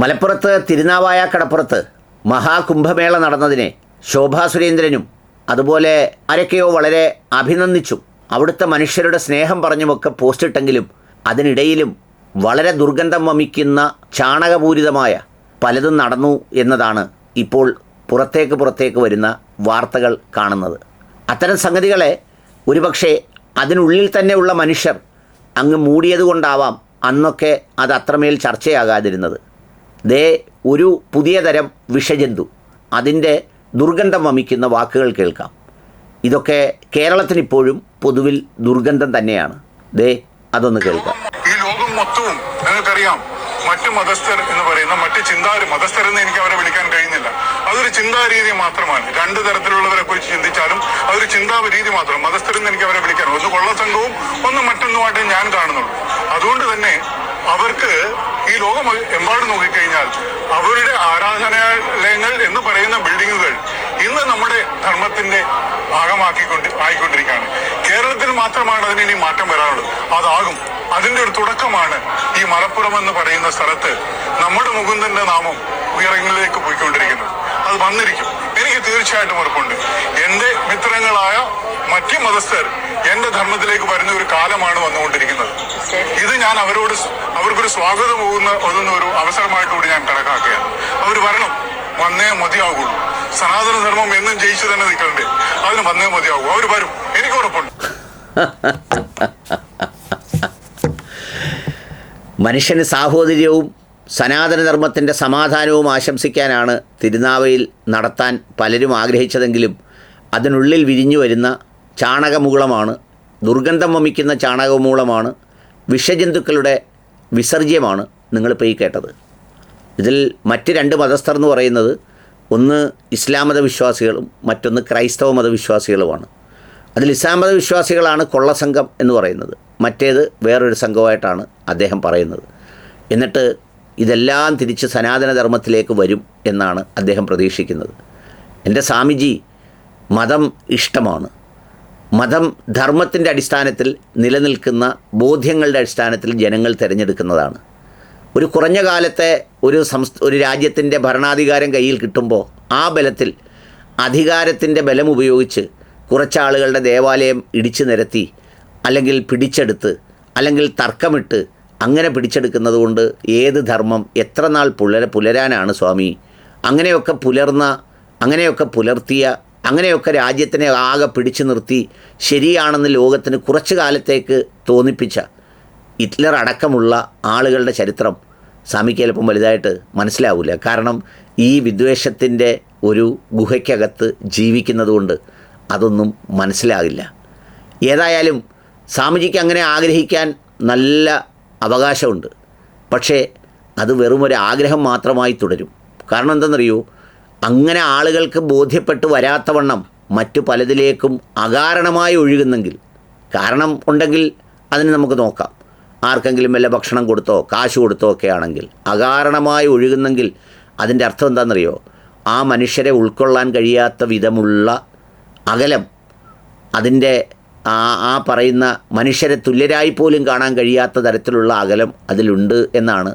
മലപ്പുറത്ത് തിരുനാവായ കടപ്പുറത്ത് മഹാകുംഭമേള നടന്നതിനെ ശോഭാ സുരേന്ദ്രനും അതുപോലെ ആരൊക്കെയോ വളരെ അഭിനന്ദിച്ചു. അവിടുത്തെ മനുഷ്യരുടെ സ്നേഹം പറഞ്ഞുമൊക്കെ പോസ്റ്റിട്ടെങ്കിലും അതിനിടയിലും വളരെ ദുർഗന്ധം വമിക്കുന്ന ചാണകപൂരിതമായ പലതും നടന്നു എന്നതാണ് ഇപ്പോൾ പുറത്തേക്ക് പുറത്തേക്ക് വരുന്ന വാർത്തകൾ കാണുന്നത്. അത്തരം സംഗതികളെ ഒരുപക്ഷെ അതിനുള്ളിൽ തന്നെയുള്ള മനുഷ്യർ അങ്ങ് മൂടിയതുകൊണ്ടാവാം അന്നൊക്കെ അത് അത്രമേൽ ചർച്ചയാകാതിരുന്നത്. ദേ ഒരു പുതിയ തരം വിഷജന്തു. അതിന്റെ ദുർഗന്ധം വമിക്കുന്ന വാക്കുകൾ കേൾക്കാം. ഇതൊക്കെ കേരളത്തിനിപ്പോഴും പൊതുവിൽ ദുർഗന്ധം തന്നെയാണ്. ദേ അതൊന്ന് കേൾക്കാം. ഈ ലോകം മൊത്തവും നിങ്ങൾക്കറിയാം മറ്റു മതസ്ഥർ എന്ന് പറയുന്ന മറ്റ് ചിന്താരി മതസ്ഥർ എന്ന് എനിക്ക് അവരെ വിളിക്കാൻ കഴിയുന്നില്ല. അതൊരു ചിന്താരീതി മാത്രമാണ്. രണ്ട് തരത്തിലുള്ളവരെ കുറിച്ച് ചിന്തിച്ചാലും ചിന്താപരീതി ചിന്താ രീതി മാത്രം. മതസ്ഥർ എന്ന് എനിക്ക് അവരെ വിളിക്കാൻ ഒന്ന് കൊള്ളസംഘവും ഒന്ന് മറ്റൊന്നുമായിട്ട് ഞാൻ കാണുന്നുള്ളൂ. അതുകൊണ്ട് തന്നെ അവർക്ക് ഈ ലോകം എമ്പാടും നോക്കിക്കഴിഞ്ഞാൽ അവരുടെ ആരാധനാലയങ്ങൾ എന്ന് പറയുന്ന ബിൽഡിങ്ങുകൾ ഇന്ന് നമ്മുടെ ധർമ്മത്തിന്റെ ഭാഗമാക്കിക്കൊണ്ട് ആയിക്കൊണ്ടിരിക്കുകയാണ്. കേരളത്തിൽ മാത്രമാണ് അതിന് ഇനി മാറ്റം വരാനുള്ളത്. അതാകും. അതിന്റെ ഒരു തുടക്കമാണ് ഈ മലപ്പുറം എന്ന് പറയുന്ന സ്ഥലത്ത് നമ്മുടെ മുകുന്ദന്റെ നാമം ഉയരങ്ങളിലേക്ക് പോയിക്കൊണ്ടിരിക്കുന്നത്. അത് വന്നിരിക്കും. എനിക്ക് തീർച്ചയായിട്ടും ഉറപ്പുണ്ട്. എന്റെ മിത്രങ്ങളായ മറ്റു മതസ്ഥർ എന്റെ ധർമ്മത്തിലേക്ക് വരുന്ന ഒരു കാലമാണ് വന്നുകൊണ്ടിരിക്കുന്നത്. ഇത് ഞാൻ അവരോട് അവർക്കൊരു സ്വാഗതം പോകുന്ന ഒതുന്ന ഒരു അവസരമായിട്ട് കൂടി ഞാൻ കണക്കാക്കുകയാണ്. അവർ വരണം. വന്നേ മതിയാകുള്ളൂ സനാതന ധർമ്മം എന്നും ജയിച്ചു തന്നെ നിൽക്കണ്ടേ? അതിന് വന്നേ മതിയാകൂ അവർ വരും. എനിക്ക് ഉറപ്പുണ്ട്. മനുഷ്യന് സാഹോദര്യവും സനാതനധർമ്മത്തിന്റെ സമാധാനവും ആശംസിക്കാനാണ് തിരുനാവയിൽ നടത്താൻ പലരും ആഗ്രഹിച്ചതെങ്കിലും അതിനുള്ളിൽ വിരിഞ്ഞു വരുന്ന ചാണകമൂളമാണ് ദുർഗന്ധം വമിക്കുന്ന ചാണകമൂളമാണ് വിഷജന്തുക്കളുടെ വിസർജ്യമാണ് നിങ്ങളിപ്പോൾ ഈ കേട്ടത്. ഇതിൽ മറ്റ് രണ്ട് മതസ്ഥർ എന്ന് പറയുന്നത് ഒന്ന് ഇസ്ലാം മതവിശ്വാസികളും മറ്റൊന്ന് ക്രൈസ്തവ മതവിശ്വാസികളുമാണ്. അതിൽ ഇസ്ലാം മതവിശ്വാസികളാണ് കൊള്ളസംഘം എന്ന് പറയുന്നത്. മറ്റേത് വേറൊരു സംഘമായിട്ടാണ് അദ്ദേഹം പറയുന്നത്. എന്നിട്ട് ഇതെല്ലാം തിരിച്ച് സനാതനധർമ്മത്തിലേക്ക് വരും എന്നാണ് അദ്ദേഹം പ്രതീക്ഷിക്കുന്നത്. എന്റെ സ്വാമിജി മതം ഇഷ്ടമാണ്. മതം ധർമ്മത്തിന്റെ അടിസ്ഥാനത്തിൽ നിലനിൽക്കുന്ന ബോധ്യങ്ങളുടെ അടിസ്ഥാനത്തിൽ ജനങ്ങൾ തിരഞ്ഞെടുക്കുന്നതാണ്. ഒരു കുറഞ്ഞ കാലത്തെ ഒരു സംസ്ഥ ഒരു രാജ്യത്തിന്റെ ഭരണാധികാരം കയ്യിൽ കിട്ടുമ്പോൾ ആ ബലത്തിൽ അധികാരത്തിന്റെ ബലം ഉപയോഗിച്ച് കുറച്ചാളുകളുടെ ദേവാലയം ഇടിച്ചു നിരത്തി അല്ലെങ്കിൽ പിടിച്ചെടുത്ത് അല്ലെങ്കിൽ തർക്കമിട്ട് അങ്ങനെ പിടിച്ചെടുക്കുന്നത് കൊണ്ട് ഏത് ധർമ്മം എത്ര നാൾ പുലര പുലരാനാണ് സ്വാമി? അങ്ങനെയൊക്കെ പുലർന്ന അങ്ങനെയൊക്കെ പുലർത്തിയ അങ്ങനെയൊക്കെ രാജ്യത്തിനെ ആകെ പിടിച്ചു നിർത്തി ശരിയാണെന്ന് ലോകത്തിന് കുറച്ചു കാലത്തേക്ക് തോന്നിപ്പിച്ച ഹിറ്റ്ലർ അടക്കമുള്ള ആളുകളുടെ ചരിത്രം സ്വാമിക്ക് ചിലപ്പം വലുതായിട്ട് മനസ്സിലാവില്ല കാരണം ഈ വിദ്വേഷത്തിന്റെ ഒരു ഗുഹയ്ക്കകത്ത് ജീവിക്കുന്നതുകൊണ്ട് അതൊന്നും മനസ്സിലാകില്ല. ഏതായാലും സ്വാമിജിക്ക് അങ്ങനെ ആഗ്രഹിക്കാൻ നല്ല അവകാശമുണ്ട്. പക്ഷേ അത് വെറും ഒരു ആഗ്രഹം മാത്രമായി തുടരും. കാരണം എന്തെന്നറിയോ അങ്ങനെ ആളുകൾക്ക് ബോധ്യപ്പെട്ട് വരാത്തവണ്ണം മറ്റു പലതിലേക്കും അകാരണമായി ഒഴുകുന്നെങ്കിൽ കാരണം ഉണ്ടെങ്കിൽ അതിന് നമുക്ക് നോക്കാം. ആർക്കെങ്കിലും വല്ല ഭക്ഷണം കൊടുത്തോ കാശ് കൊടുത്തോ ഒക്കെ ആണെങ്കിൽ അകാരണമായി ഒഴുകുന്നെങ്കിൽ അതിന്റെ അർത്ഥം എന്താണെന്നറിയോ? ആ മനുഷ്യരെ ഉൾക്കൊള്ളാൻ കഴിയാത്ത വിധമുള്ള അകലം അതിന്റെ ആ ആ പറയുന്ന മനുഷ്യരെ തുല്യരായി പോലും കാണാൻ കഴിയാത്ത തരത്തിലുള്ള അകലം അതിലുണ്ട് എന്നാണ്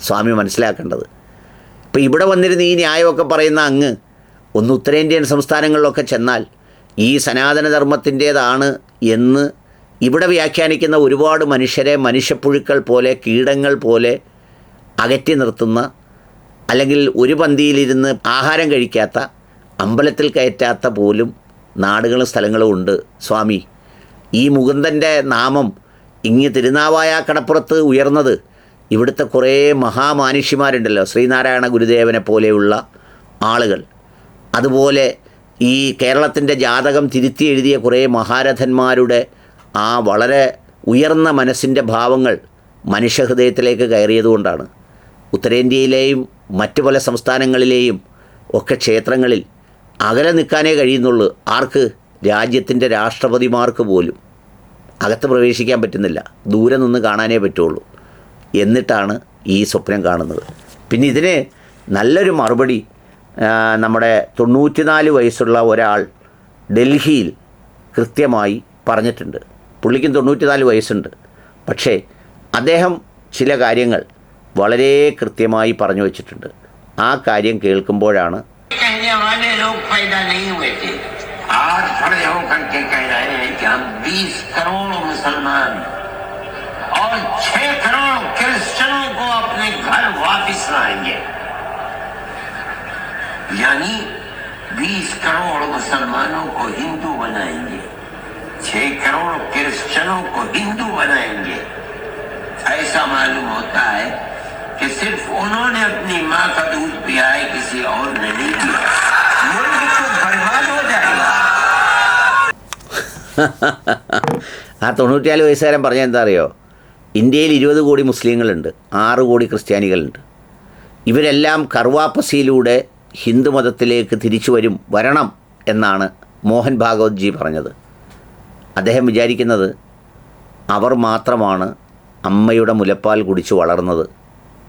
സ്വാമി മനസ്സിലാക്കേണ്ടത്. ഇപ്പോൾ ഇവിടെ വന്നിരുന്ന ഈ ന്യായമൊക്കെ പറയുന്ന അങ്ങ് ഒന്ന് ഉത്തരേന്ത്യൻ സംസ്ഥാനങ്ങളിലൊക്കെ ചെന്നാൽ ഈ സനാതനധർമ്മത്തിന്റേതാണ് എന്ന് ഇവിടെ വ്യാഖ്യാനിക്കുന്ന ഒരുപാട് മനുഷ്യരെ മനുഷ്യപ്പുഴുക്കൾ പോലെ കീടങ്ങൾ പോലെ അകറ്റി നിർത്തുന്ന അല്ലെങ്കിൽ ഒരു പന്തിയിലിരുന്ന് ആഹാരം കഴിക്കാത്ത അമ്പലത്തിൽ കയറ്റാത്ത പോലും നാടുകളും സ്ഥലങ്ങളും ഉണ്ട്. സ്വാമി ഈ മുകുന്ദന്റെ നാമം ഇങ്ങ് തിരുനാവായ കടപ്പുറത്ത് ഉയർന്നത് ഇവിടുത്തെ കുറേ മഹാമാനുഷ്യന്മാരുണ്ടല്ലോ ശ്രീനാരായണ ഗുരുദേവനെ പോലെയുള്ള ആളുകൾ. അതുപോലെ ഈ കേരളത്തിന്റെ ജാതകം തിരുത്തി എഴുതിയ കുറേ മഹാരഥന്മാരുടെ ആ വളരെ ഉയർന്ന മനസ്സിന്റെ ഭാവങ്ങൾ മനുഷ്യഹൃദയത്തിലേക്ക് കയറിയതുകൊണ്ടാണ്. ഉത്തരേന്ത്യയിലെയും മറ്റു പല സംസ്ഥാനങ്ങളിലെയും ഒക്കെ ക്ഷേത്രങ്ങളിൽ അകലെ നിൽക്കാനേ കഴിയുന്നുള്ളൂ. ആർക്ക്? രാജ്യത്തിന്റെ രാഷ്ട്രപതിമാർക്ക് പോലും. അകത്ത് പ്രവേശിക്കാൻ പറ്റുന്നില്ല. ദൂരെ നിന്ന് കാണാനേ പറ്റുള്ളൂ. എന്നിട്ടാണ് ഈ സ്വപ്നം കാണുന്നത്. പിന്നെ ഇതിന് നല്ലൊരു മറുപടി നമ്മുടെ തൊണ്ണൂറ്റിനാല് വയസ്സുള്ള ഒരാൾ ഡൽഹിയിൽ കൃത്യമായി പറഞ്ഞിട്ടുണ്ട്. പുള്ളിക്കും തൊണ്ണൂറ്റിനാല് വയസ്സുണ്ട്. പക്ഷേ അദ്ദേഹം ചില കാര്യങ്ങൾ വളരെ കൃത്യമായി പറഞ്ഞു വച്ചിട്ടുണ്ട്. ആ കാര്യം കേൾക്കുമ്പോഴാണ് آج کھڑے ہو کر کے کہہ رہے ہیں کہ ہم بیس کروڑ مسلمان اور چھ کروڑ کرسچنوں کو اپنے گھر واپس لائیں گے۔ یعنی بیس کروڑ مسلمانوں کو ہندو بنائیں گے، چھ کروڑ کرسچنوں کو ہندو بنائیں گے۔ ایسا معلوم ہوتا ہے کہ صرف انہوں نے اپنی ماں کا دودھ پیا ہے، کسی اور نے نہیں پیا۔ ആ തൊണ്ണൂറ്റിനാല് വയസ്സുകാരൻ പറഞ്ഞ എന്താ അറിയോ ഇന്ത്യയിൽ ഇരുപത് കോടി മുസ്ലിങ്ങളുണ്ട് ആറ് കോടി ക്രിസ്ത്യാനികളുണ്ട്. ഇവരെല്ലാം കർവാപ്പസിയിലൂടെ ഹിന്ദുമതത്തിലേക്ക് തിരിച്ചു വരും വരണം എന്നാണ് മോഹൻ ഭാഗവത് ജി പറഞ്ഞത്. അദ്ദേഹം വിചാരിക്കുന്നത് അവർ മാത്രമാണ് അമ്മയുടെ മുലപ്പാൽ കുടിച്ച് വളർന്നത്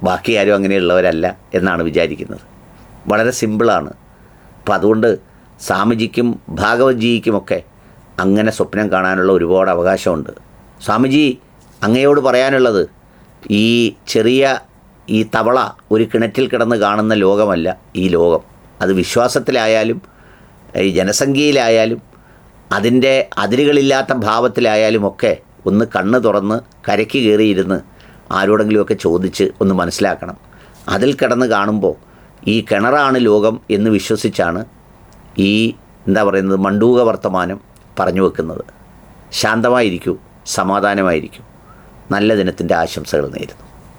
ബാക്കി ആരും അങ്ങനെയുള്ളവരല്ല എന്നാണ് വിചാരിക്കുന്നത്. വളരെ സിമ്പിളാണ്. അപ്പം അതുകൊണ്ട് സ്വാമിജിക്കും ഭാഗവത്ജിക്കുമൊക്കെ അങ്ങനെ സ്വപ്നം കാണാനുള്ള ഒരുപാട് അവകാശമുണ്ട്. സ്വാമിജി അങ്ങയോട് പറയാനുള്ളത് ഈ ചെറിയ ഈ തവള ഒരു കിണറ്റിൽ കിടന്ന് കാണുന്ന ലോകമല്ല ഈ ലോകം. അത് വിശ്വാസത്തിലായാലും ഈ ജനസംഖ്യയിലായാലും അതിന്റെ അതിരുകളില്ലാത്ത ഭാവത്തിലായാലും ഒക്കെ ഒന്ന് കണ്ണ് തുറന്ന് കരയ്ക്ക് കയറിയിരുന്ന് ആരോടെങ്കിലുമൊക്കെ ചോദിച്ച് ഒന്ന് മനസ്സിലാക്കണം. അതിൽ കിടന്ന് കാണുമ്പോൾ ഈ കിണറാണ് ലോകം എന്ന് വിശ്വസിച്ചാണ് ഈ എന്താ പറയുന്നത് മണ്ടൂക വർത്തമാനം പറഞ്ഞു വെക്കുന്നത്. ശാന്തമായിരിക്കൂ സമാധാനമായിരിക്കൂ. നല്ല ദിനത്തിന്റെ ആശംസകൾ നേരുന്നു.